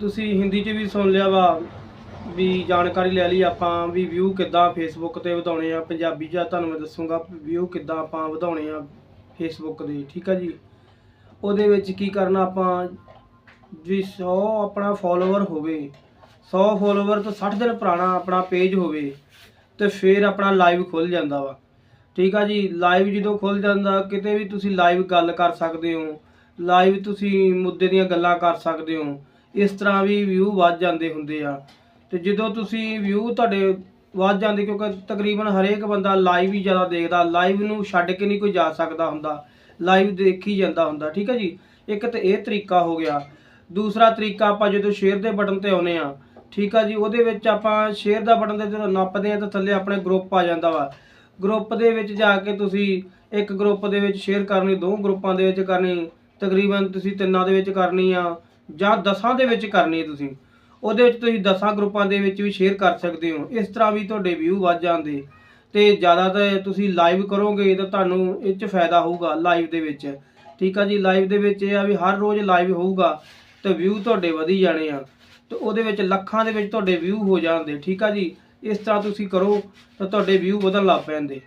ਤੁਸੀਂ ਹਿੰਦੀ 'ਚ ਵੀ ਸੁਣ ਲਿਆ ਵਾ, ਵੀ ਜਾਣਕਾਰੀ ਲੈ ਲਈ ਆਪਾਂ ਵੀ ਵਿਊ ਕਿੱਦਾਂ ਫੇਸਬੁੱਕ ਤੇ ਵਧਾਉਣੇ ਆ। ਪੰਜਾਬੀ ਜਾਂ ਤੁਹਾਨੂੰ ਮੈਂ ਦੱਸੂਗਾ ਵਿਊ ਕਿੱਦਾਂ ਆਪਾਂ ਵਧਾਉਣੇ ਆ ਫੇਸਬੁੱਕ ਦੇ, ਠੀਕ ਆ ਜੀ? ਉਹਦੇ ਵਿੱਚ ਕੀ ਕਰਨਾ ਆਪਾਂ ਵੀ 100 ਆਪਣਾ ਫੋਲੋਵਰ ਹੋਵੇ 100 ਫੋਲੋਵਰ ਤੋਂ 60 ਦਿਨ ਪੁਰਾਣਾ ਆਪਣਾ ਪੇਜ ਹੋਵੇ, ਤੇ ਫਿਰ ਆਪਣਾ ਲਾਈਵ ਖੁੱਲ ਜਾਂਦਾ ਵਾ। ਠੀਕ ਆ ਜੀ? ਲਾਈਵ ਜਦੋਂ ਖੁੱਲ ਜਾਂਦਾ, ਕਿਤੇ ਵੀ ਤੁਸੀਂ ਲਾਈਵ ਗੱਲ ਕਰ ਸਕਦੇ ਹੋ। ਲਾਈਵ ਤੁਸੀਂ ਮੁੱਦੇ ਦੀਆਂ ਗੱਲਾਂ ਕਰ ਸਕਦੇ ਹੋ। ਇਸ ਤਰ੍ਹਾਂ ਵੀ ਵਿਊ ਵੱਧ ਜਾਂਦੇ ਹੁੰਦੇ ਆ। ਤੇ ਜਦੋਂ ਤੁਸੀਂ ਵਿਊ ਤੁਹਾਡੇ ਵੱਧ ਜਾਂਦੇ, ਕਿਉਂਕਿ ਤਕਰੀਬਨ ਹਰੇਕ ਬੰਦਾ ਲਾਈਵ ਹੀ ਜ਼ਿਆਦਾ ਦੇਖਦਾ ਲਾਈਵ ਨੂੰ ਛੱਡ ਕੇ ਨਹੀਂ ਕੋਈ ਜਾ ਸਕਦਾ ਹੁੰਦਾ। ਲਾਈਵ ਦੇਖੀ ਜਾਂਦਾ ਹੁੰਦਾ, ਠੀਕ ਹੈ ਜੀ? ਇੱਕ ਤੇ ਇਹ ਤਰੀਕਾ ਹੋ ਗਿਆ। ਦੂਸਰਾ ਤਰੀਕਾ ਆਪਾਂ ਜਦੋਂ ਸ਼ੇਅਰ ਦੇ ਬਟਨ ਤੇ ਆਉਨੇ ਆ, ਠੀਕ ਆ ਜੀ? ਉਹਦੇ ਵਿੱਚ ਆਪਾਂ ਸ਼ੇਅਰ ਦਾ ਬਟਨ ਤੇ ਜਦੋਂ ਨੱਪਦੇ ਆ ਤਾਂ ਥੱਲੇ ਆਪਣੇ ਗਰੁੱਪ ਆ ਜਾਂਦਾ ਵਾ। ਗਰੁੱਪ ਦੇ ਵਿੱਚ ਜਾ ਕੇ ਤੁਸੀਂ ਇੱਕ ਗਰੁੱਪ ਦੇ ਵਿੱਚ ਸ਼ੇਅਰ ਕਰਨੀ, ਦੋ ਗਰੁੱਪਾਂ ਦੇ ਵਿੱਚ ਕਰਨੀ, ਤਕਰੀਬਨ ਤੁਸੀਂ ਤਿੰਨਾਂ ਦੇ ਵਿੱਚ ਕਰਨੀ ਆ। ਜਾਂ ਦਸਾਂ ਦੇ ਵਿੱਚ ਕਰਨੀ ਹੈ ਤੁਸੀਂ, ਉਹਦੇ ਵਿੱਚ ਤੁਸੀਂ ਦਸਾਂ ਗਰੁੱਪਾਂ ਦੇ ਵਿੱਚ ਵੀ ਸ਼ੇਅਰ ਕਰ ਸਕਦੇ ਹੋ। ਇਸ ਤਰ੍ਹਾਂ ਵੀ ਤੁਹਾਡੇ ਵਿਊ ਵੱਧ ਜਾਂਦੇ। ਤੇ ਜ਼ਿਆਦਾਤਰ ਤੁਸੀਂ ਲਾਈਵ ਕਰੋਗੇ ਤਾਂ ਤੁਹਾਨੂੰ ਇਹ 'ਚ ਫਾਇਦਾ ਹੋਊਗਾ ਲਾਈਵ ਦੇ ਵਿੱਚ। ਠੀਕ ਆ ਜੀ ਲਾਈਵ ਦੇ ਵਿੱਚ ਇਹ ਆ ਵੀ ਹਰ ਰੋਜ਼ ਲਾਈਵ ਹੋਊਗਾ ਤੇ ਵਿਊ ਤੁਹਾਡੇ ਵਧੀ ਜਾਣੇ ਆ। ਤੇ ਉਹਦੇ ਵਿੱਚ ਲੱਖਾਂ ਦੇ ਵਿੱਚ ਤੁਹਾਡੇ ਵਿਊ ਹੋ ਜਾਂਦੇ। ਠੀਕ ਆ ਜੀ, ਇਸ ਤਰ੍ਹਾਂ ਤੁਸੀਂ ਕਰੋ ਤਾਂ ਤੁਹਾਡੇ ਵਿਊ ਵਧਣ ਲੱਗ ਪੈਂਦੇ।